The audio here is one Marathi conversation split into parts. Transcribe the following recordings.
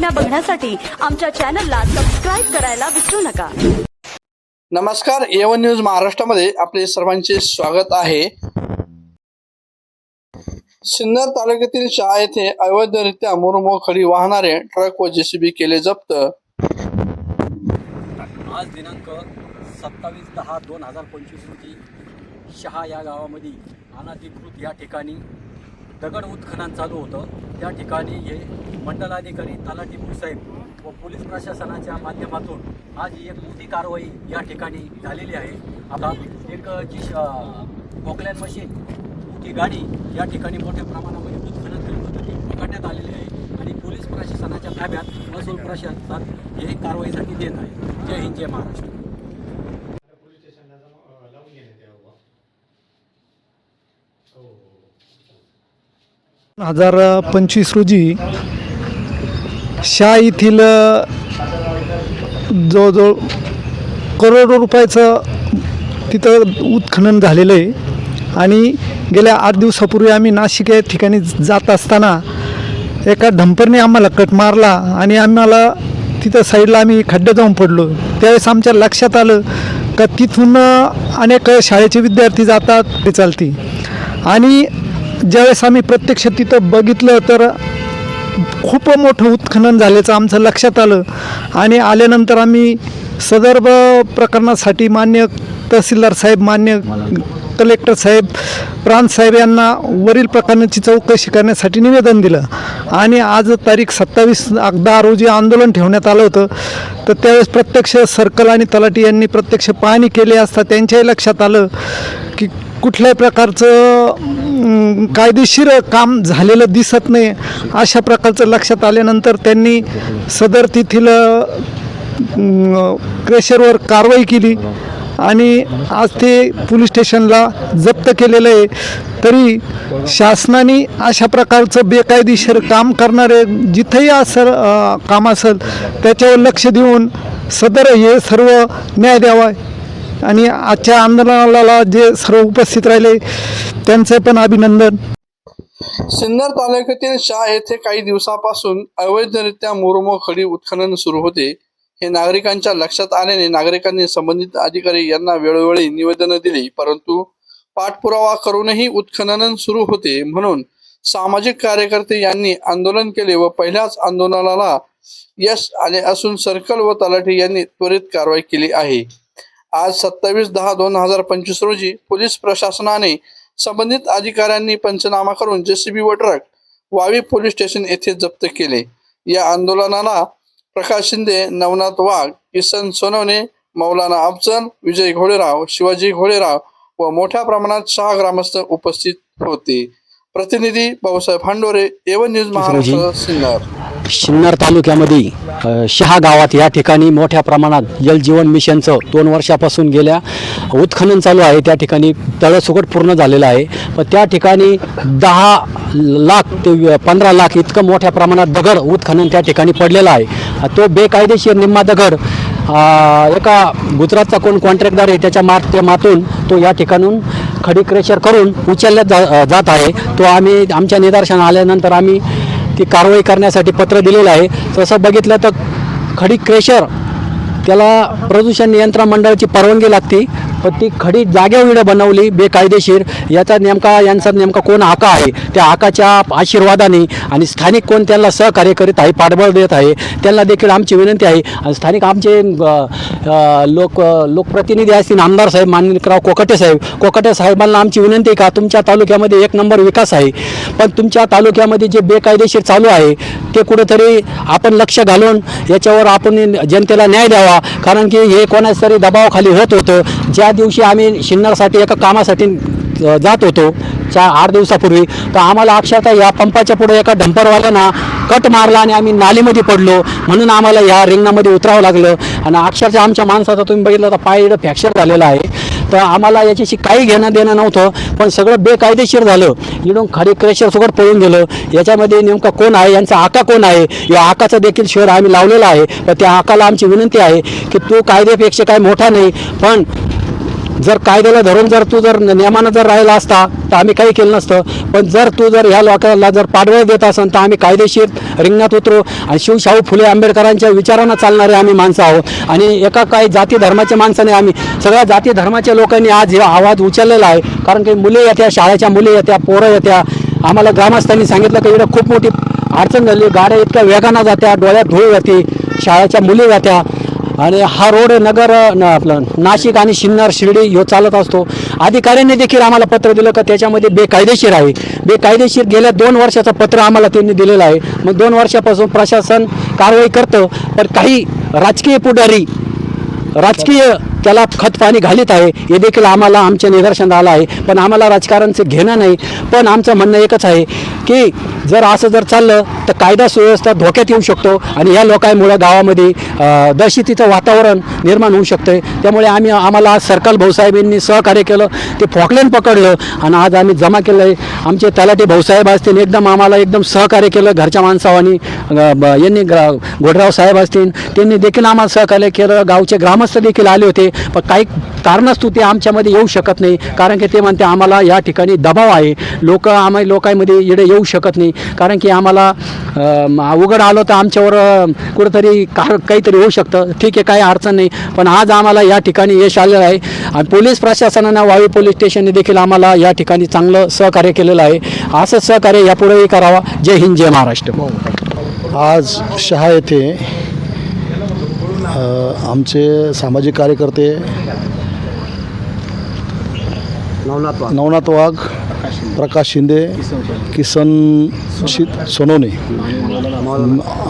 बातम्या बघण्यासाठी आमच्या चॅनलला सबस्क्राईब करायला विसरू नका. नमस्कार एवन न्यूज महाराष्ट्रामध्ये आपले सर्वांचे स्वागत आहे. सिन्नर तालुक्यातील शाळा येथे अवैधरित्या मुरमो खडी वाहणारे ट्रक व जेसीबी केले जप्त. आज दिनांक सत्तावीस दहा दोन हजार पंचवीस रोजी शहा या गावामध्ये अनधिकृत या ठिकाणी दगड उत्खनन चालू होतं. त्या ठिकाणी हे मंडलाधिकारी तलाठी साहेब व पोलीस प्रशासनाच्या माध्यमातून आज ही एक मोठी कारवाई या ठिकाणी झालेली आहे. आता एक जी पोकलॅन मशीन मोठी गाडी या ठिकाणी मोठ्या प्रमाणामध्ये उत्खनन करत होतं. ती पकडण्यात आलेली आहे आणि पोलीस प्रशासनाच्या ताब्यात महसूल प्रशासन हे कारवाईसाठी देत आहे. जय हिंद जय महाराष्ट्र. हजार पंचवीस रोजी शाह येथील जवळजवळ करोडो रुपयाचं तिथं उत्खनन झालेलं आहे. आणि गेल्या आठ दिवसापूर्वी आम्ही नाशिक या ठिकाणी जात असताना एका ढंपरने आम्हाला कट मारला आणि आम्हाला तिथं साईडला आम्ही खड्ड्यात जाऊन पडलो. त्यावेळेस आमच्या लक्षात आलं का तिथून अनेक शाळेचे विद्यार्थी जातात ते चालती आणि ज्यावेळेस आम्ही प्रत्यक्ष तिथं बघितलं तर खूप मोठं उत्खनन झाल्याचं आमचं लक्षात आलं. आणि आल्यानंतर आम्ही सदर्भ प्रकरणासाठी मान्य तहसीलदार साहेब मान्य कलेक्टर साहेब प्रांत साहेब यांना वरील प्रकरणाची चौकशी करण्यासाठी निवेदन दिलं. आणि आज तारीख सत्तावीस दहा रोजी आंदोलन ठेवण्यात आलं होतं. तर त्यावेळेस प्रत्यक्ष सर्कल आणि तलाठी यांनी प्रत्यक्ष पाहणी केली असता त्यांच्याही लक्षात आलं की कुठल्याही प्रकारचं कायदेशीर काम झालेलं दिसत नाही. अशा प्रकारचं लक्षात आल्यानंतर त्यांनी सदर तेथील क्रेशरवर कारवाई केली. आणि आज ते पोलीस स्टेशनला जप्त केलेलं आहे. तरी शासनाने अशा प्रकारचं बेकायदेशीर काम करणारे जिथंही असं काम असेल त्याच्यावर लक्ष देऊन सदर हे सर्व न्याय द्यावा. आणि आजच्या आंदोलनाला जे सर्व उपस्थित राहिले त्यांचं पण अभिनंदन. सिन्नर तालुक्यातील शाह येथे काही दिवसापासून अवैधरित्या मुरमो खडी उत्खनन सुरू होते. हे नागरिकांच्या लक्षात आल्याने नागरिकांनी संबंधित अधिकारी यांना वेळोवेळी निवेदनं दिली परंतु पाठपुरावा करूनही उत्खनन सुरू होते म्हणून सामाजिक कार्यकर्ते यांनी आंदोलन केले व पहिल्याच आंदोलनाला यश आले असून सर्कल व तलाठी यांनी त्वरित कारवाई केली आहे. आज सत्तावीस दहा दोन हजार पंचवीस रोजी पोलीस प्रशासनाने संबंधित अधिकाऱ्यांनी पंचनामा करून जेसीबी व ट्रक वावी पोलीस स्टेशन येथे जप्त केले. या आंदोलनाला प्रकाश शिंदे नवनाथ वाघ किसन सोनवणे मौलाना अफजल विजय घोडेराव शिवाजी घोडेराव व मोठ्या प्रमाणात सहा ग्रामस्थ उपस्थित होते. प्रतिनिधी Bhausaheb Handore A one news Maharashtra Sinnar. Sinnar तालुक्यामध्ये शहा गावात या ठिकाणी मोठ्या प्रमाणात जलजीवन मिशनचं दोन वर्षापासून गेल्या उत्खनन चालू आहे. त्या ठिकाणी तळसुकट पूर्ण झालेलं आहे. पण त्या ठिकाणी दहा लाख ते पंधरा लाख इतकं मोठ्या प्रमाणात दगड उत्खनन त्या ठिकाणी पडलेला आहे. तो बेकायदेशीर निम्मा दगड एका गुजरातचा कोण कॉन्ट्रॅक्टदार आहे त्याच्या माध्यमातून तो या ठिकाणून खडी क्रेशर करून उचलल्या जा जात आहे. तो आम्ही आमच्या निदर्शन आल्यानंतर आम्ही ती कारवाई करण्यासाठी पत्र दिलेलं आहे. तसं बघितलं तर खडी क्रेशर त्याला प्रदूषण नियंत्रण मंडळाची परवानगी लागते. पण ती खडी जागेवर बनवली बेकायदेशीर. याचा नेमका यांचा नेमका कोण आका आहे? त्या आकाच्या आशीर्वादाने आणि स्थानिक कोण त्यांना सहकार्य करीत आहे पाठबळ देत आहे त्यांना देखील आमची विनंती आहे. आणि स्थानिक आमचे लोक लोकप्रतिनिधी असतील आमदार साहेब माणिकराव कोकटे साहेब. कोकटे साहेबांना आमची विनंती आहे का? तुमच्या तालुक्यामध्ये एक नंबर विकास आहे. पण तुमच्या तालुक्यामध्ये जे बेकायदेशीर चालू आहे ते कुठेतरी आपण लक्ष घालून याच्यावर आपण जनतेला न्याय द्यावा. कारण की हे कोणाच तरी दबावाखाली होत होतं. ज्या दिवशी आम्ही शिन्नरसाठी एका कामासाठी जात होतो चार आठ दिवसापूर्वी तर आम्हाला अक्षरशः या पंपाच्या पुढे एका डंपरवाल्यानं कट मारला आणि आम्ही नालीमध्ये पडलो. म्हणून आम्हाला या रिंगणामध्ये उतरावं लागलं. आणि अक्षरशः आमच्या माणसाचा तुम्ही बघितलं तर पाय इकडं फ्रॅक्चर झालेला आहे. तर आम्हाला याच्याशी काही घेणं देणं नव्हतं पण सगळं बेकायदेशीर झालं. इकडून खाली क्रेशर पळून गेलं. याच्यामध्ये नेमका कोण आहे यांचा आका कोण आहे? या आकाचा देखील शहर आम्ही लावलेला आहे. तर त्या आकाला आमची विनंती आहे की तो कायद्यापेक्षा काय मोठा नाही पण जर कायद्याला धरून जर तू जर नियमानं जर राहिला असता तर आम्ही काही केलं नसतं. पण जर तू जर ह्या लोकांना जर पाडवे देत असेल तर आम्ही कायदेशीर रिंगणात उतरू आणि शिवशाहू फुले आंबेडकरांच्या विचारांना चालणारे आम्ही माणसं आहोत. आणि एका काही जाती धर्माच्या माणसाने आम्ही. सगळ्या जाती धर्माच्या लोकांनी आज हे आवाज उचललेला आहे. कारण की मुले येत्या शाळेच्या मुली येत्या पोरं येत्या. आम्हाला ग्रामस्थांनी सांगितलं की इकडं खूप मोठी अडचण झाली. गाड्या इतक्या वेगानं जात्या डोळ्यात धूळ जाते शाळेच्या मुली जात्या. आणि हा रोड नगर आपलं नाशिक आणि शिन्नर शिर्डी ह्यो चालत असतो. अधिकाऱ्यांनी देखील आम्हाला पत्र दिलं का त्याच्यामध्ये बेकायदेशीर आहे. बेकायदेशीर गेल्या दोन वर्षाचं पत्र आम्हाला त्यांनी दिलेलं आहे. मग दोन वर्षापासून प्रशासन कारवाई करतं पण काही राजकीय पुढारी राजकीय त्याला खतपाणी घालीत आहे. हे देखील आम्हाला आमच्या निदर्शनात आलं आहे. पण आम्हाला राजकारणचं घेणं नाही. पण आमचं म्हणणं एकच आहे की जर असं जर चाललं तर कायदा सुव्यवस्था धोक्यात येऊ शकतो आणि या लोकांमुळे गावामध्ये दहशतीचं वातावरण निर्माण होऊ शकतं त्यामुळे आम्ही आम्हाला आज सरकार भाऊसाहेबांनी सहकार्य केलं ते फॉकलेन पकडलं आणि आज आम्ही जमा केलं आहे आमचे तलाटे भाऊसाहेब असतील एकदम आम्हाला एकदम सहकार्य केलं घरच्या माणसावानी यांनी घोडराव साहेब असतील त्यांनी देखील आम्हाला सहकार्य केलं. गावचे ग्रामस्थ देखील आले होते. पण काही कारणास्तव ते आमच्यामध्ये येऊ शकत नाही. कारण की ते म्हणते आम्हाला या ठिकाणी दबाव आहे. लोक आम्ही लोकांमध्ये इकडे येऊ शकत नाही. कारण की आम्हाला उघड आलो तर आमच्यावर कुठंतरी कार काहीतरी होऊ शकतं. ठीक आहे काही अडचण नाही. पण आज आम्हाला या ठिकाणी यश आलेलं आहे. आणि पोलीस प्रशासनानं वायू पोलीस स्टेशनने देखील आम्हाला या ठिकाणी चांगलं सहकार्य केलेलं आहे. असं सहकार्य यापुढेही करावा. जय हिंद जय महाराष्ट्र. आज शहा येथे आमचे सामाजिक कार्यकर्ते नवनाथ वाघ. प्रकाश शिंदे किसन शि सोनवणे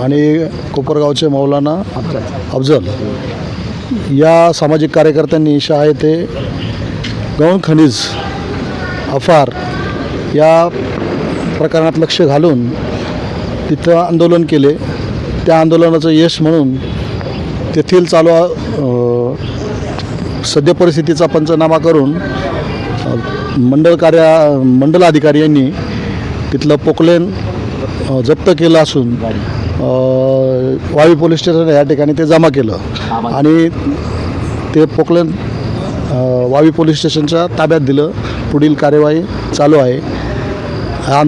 आणि कोपरगावचे मौलाना अफजल. या सामाजिक कार्यकर्त्यांनी शहा येथे गौण खनिज अफार या प्रकरणात लक्ष घालून तिथं आंदोलन केले. त्या आंदोलनाचं यश म्हणून तेथील चालू सद्य परिस्थितीचा पंचनामा करून मंडळ कार्या मंडल अधिकारी यांनी तिथलं पोकलेन जप्त केलं असून वावी पोलीस स्टेशन या ठिकाणी ते जमा केलं. आणि ते पोकलेन वावी पोलीस स्टेशनच्या ताब्यात दिलं. पुढील कार्यवाही चालू आहे. हा